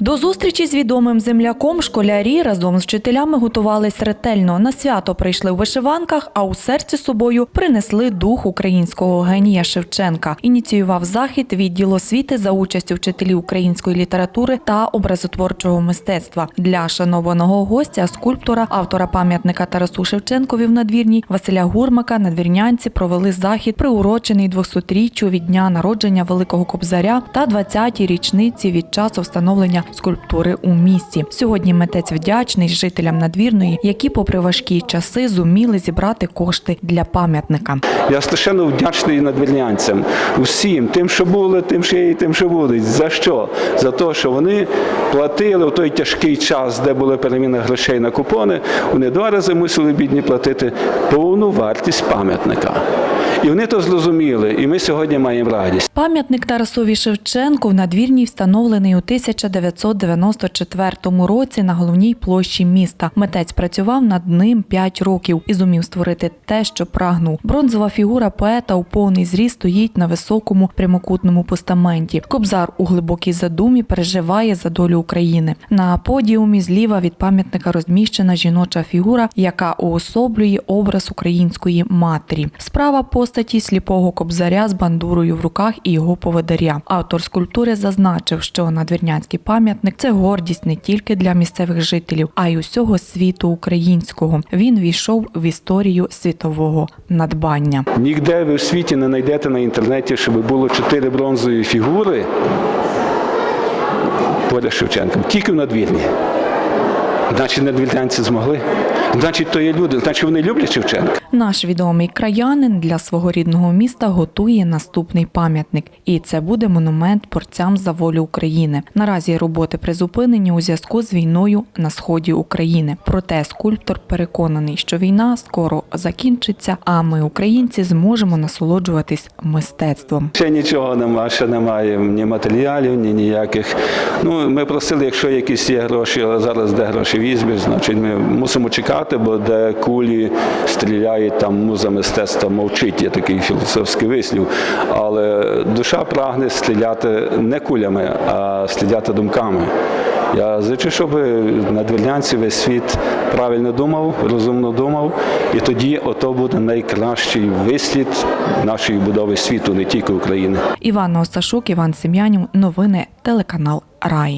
До зустрічі з відомим земляком школярі разом з вчителями готувались ретельно. На свято прийшли у вишиванках, а у серці собою принесли дух українського генія Шевченка. Ініціював захід відділ освіти за участю вчителів української літератури та образотворчого мистецтва. Для шанованого гостя, скульптора, автора пам'ятника Тарасу Шевченкові в надвірній Василя Гурмака надвірнянці провели захід, приурочений 200-річчю від дня народження Великого Кобзаря та 20-й річниці від часу встановлення скульптури у місті. Сьогодні митець вдячний жителям надвірної, які, попри важкі часи, зуміли зібрати кошти для пам'ятника. Я страшенно вдячний надвірнянцям, усім, тим, що були, тим, що є, тим, що будуть. За що? За те, що вони платили в той тяжкий час, де були переміни грошей на купони, вони два рази мусили бідні платити повну вартість пам'ятника. І вони то зрозуміли, і ми сьогодні маємо радість. Пам'ятник Тарасові Шевченку в надвірній встановлений у 1994 році на головній площі міста. Митець працював над ним 5 років і зумів створити те, що прагнув. Бронзова фігура поета у повний зріст стоїть на високому прямокутному постаменті. Кобзар у глибокій задумі переживає за долю України. На подіумі зліва від пам'ятника розміщена жіноча фігура, яка уособлює образ української матері. Справа постаті сліпого кобзаря з бандурою в руках і його поведаря. Автор скульптури зазначив, що надвірнянський пам'ятник це гордість не тільки для місцевих жителів, а й усього світу українського. Він війшов в історію світового надбання. Ніде ви в світі не знайдете на інтернеті, щоб було чотири бронзові фігури поряд Шевченком. Тільки в надвірні. Значить, надвірнянці змогли. Значить, то є люди, значить вони люблять Шевченка. Наш відомий краянин для свого рідного міста готує наступний пам'ятник, і це буде монумент борцям за волю України. Наразі роботи призупинені у зв'язку з війною на сході України. Проте скульптор переконаний, що війна скоро закінчиться, а ми, українці, зможемо насолоджуватись мистецтвом. Ще нічого нема, ще немає ні матеріалів, ні ніяких. Ну, ми просили, якщо якісь є гроші, але зараз де гроші візьмеш, значить ми мусимо чекати, бо де кулі стріляють, там муза мистецтва мовчить, є такий філософський вислів. Але душа прагне стріляти не кулями, а стріляти думками. Я зичу, щоб на надвірнянці весь світ правильно думав, розумно думав, і тоді ото буде найкращий вислід нашої будови світу, не тільки України. Івана Осташук, Іван Сем'янів. Новини телеканал Рай.